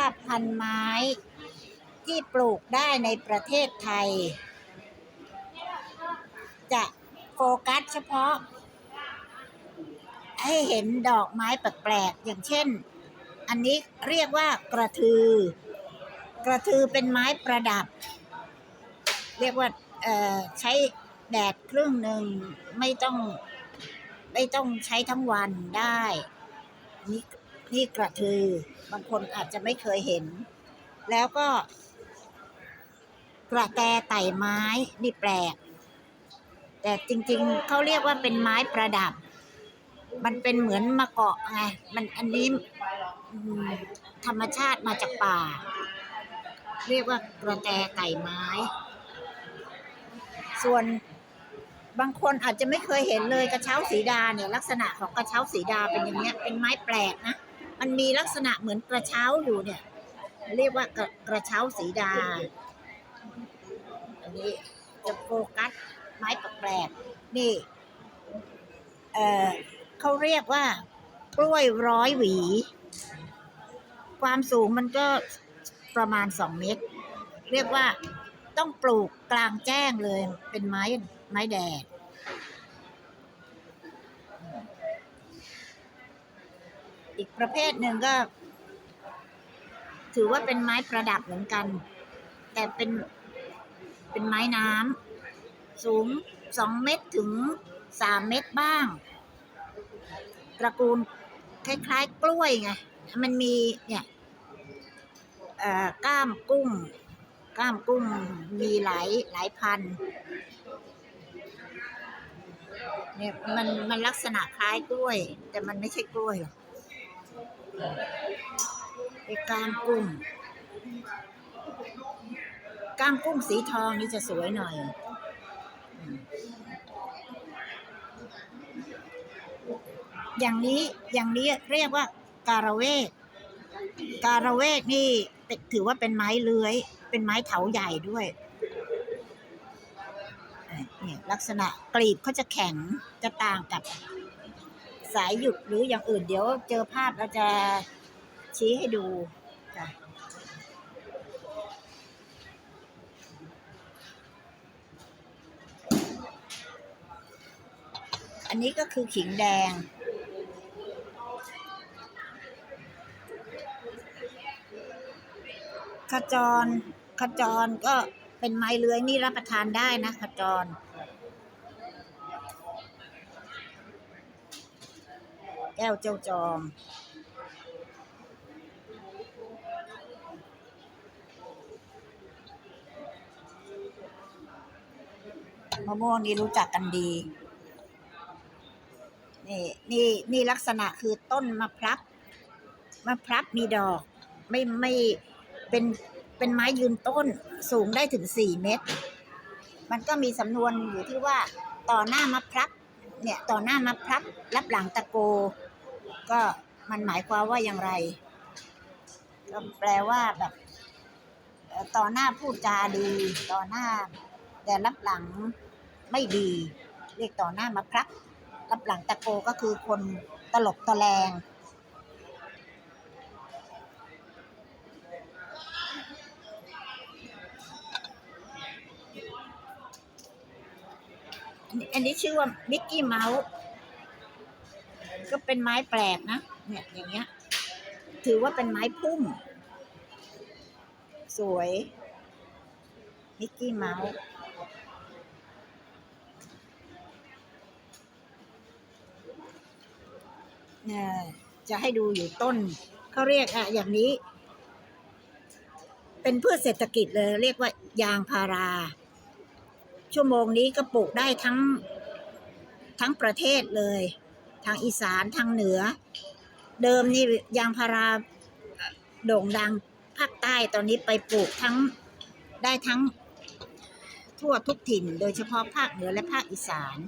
าพพันธุ์ไม้ ที่ปลูกได้ในประเทศไทย จะโฟกัสเฉพาะ ให้เห็นดอกไม้แปลกๆอย่างเช่น อันนี้เรียกว่ากระทือ กระทือเป็นไม้ประดับ เรียกว่าใช้แดดครึ่งหนึ่งไม่ต้องไม่ต้องใช้ทั้งวันได้นี่ นี่กระทือบางคนอาจจะไม่เคยเห็น แล้วก็ กระแตไต่ไม้ นี่แปลก แต่จริง ๆเขาเรียกว่าเป็นไม้ประดับ มันเป็นเหมือนมะเกาะไงมันอันนี้ธรรมชาติมาจากป่า เรียกว่ากระแตไต่ไม้ ส่วนบางคนอาจจะไม่เคยเห็นเลยกระเช้าสีดาเนี่ยลักษณะของกระเช้าสีดาเป็นอย่างเงี้ยเป็นไม้แปลกนะ มันมีลักษณะเหมือนกระเช้าอยู่เนี่ย เรียกว่ากระกระเช้าสีดา อันนี้จะโฟกัสไม้แปลกๆนี่ เออเขาเรียกว่ากล้วยร้อยหวี ความสูงมันก็ประมาณสองเมตร เรียกว่าต้องปลูกกลางแจ้งเลย เป็นไม้ไม้แดด อีกประเภทหนึ่งก็ ถือว่าเป็นไม้ประดับเหมือนกัน แต่เป็นเป็นไม้น้ำสูงสองเมตรถึงสามเมตรบ้าง ตระกูลคล้ายๆ กล้วยไง มันมีเนี่ยก้ามกุ้ง ก้ามกุ้งมีหลายหลายพันเนี่ยมันมันลักษณะคล้ายกล้วย แต่มันไม่ใช่กล้วยหรอก ไอ้ก้ามกุ้งก้ามกุ้งสีทองนี่จะสวยหน่อยอย่างนี้อย่างนี้เรียกว่าการะเวกการะเวกนี่ถือว่าเป็นไม้เลื้อย เป็นไม้เถาใหญ่ด้วยเนี่ยลักษณะกลีบเขาจะแข็งจะต่างกับ สายหยุดหรืออย่างอื่นเดี๋ยวเจอภาพเราจะชี้ให้ดูค่ะอันนี้ก็คือขิงแดง ขจร ขจรก็เป็นไม้เลื้อยนี่รับประทานได้นะขจร ก้วเจ้าจอม มะม่วงนี่รู้จักกันดี นี่นี่นี่ลักษณะคือต้นมะพร้าวมะพร้าวมีดอก ไม่ไม่เป็นเป็นไม้ยืนต้นสูงได้ถึงสี่เมตร มันก็มีสำนวนอยู่ที่ว่าต่อหน้ามะพร้าวเนี่ยต่อหน้ามะพร้าวรับหลังตะโก ก็มันหมายความว่าอย่างไรก็แปลว่าแบบต่อหน้าพูดจาดี ต่อหน้า แต่รับหลังไม่ดี เรียกต่อหน้ามะพร้าวรับหลังตะโกก็คือคนตลกตะแลงอันนี้อันนี้ชื่อว่ามิกกี้เมาส์ ก็เป็นไม้แปลกนะเนี่ยอย่างเงี้ย ถือว่าเป็นไม้พุ่ม สวยมิกกี้เมาส์เนี่ยจะให้ดูอยู่ต้นเขาเรียกอะอย่างนี้ เป็นพืชเศรษฐกิจเลย เรียกว่ายางพารา ชั่วโมงนี้ก็ปลูกได้ทั้งทั้งประเทศเลย ทางอีสานทางเหนือ เดิมนี่ยางพาราโด่งดังภาคใต้ตอนนี้ไปปลูกทั้งได้ทั้งทั่วทุกถิ่น โดยเฉพาะภาคเหนือและภาคอีสาน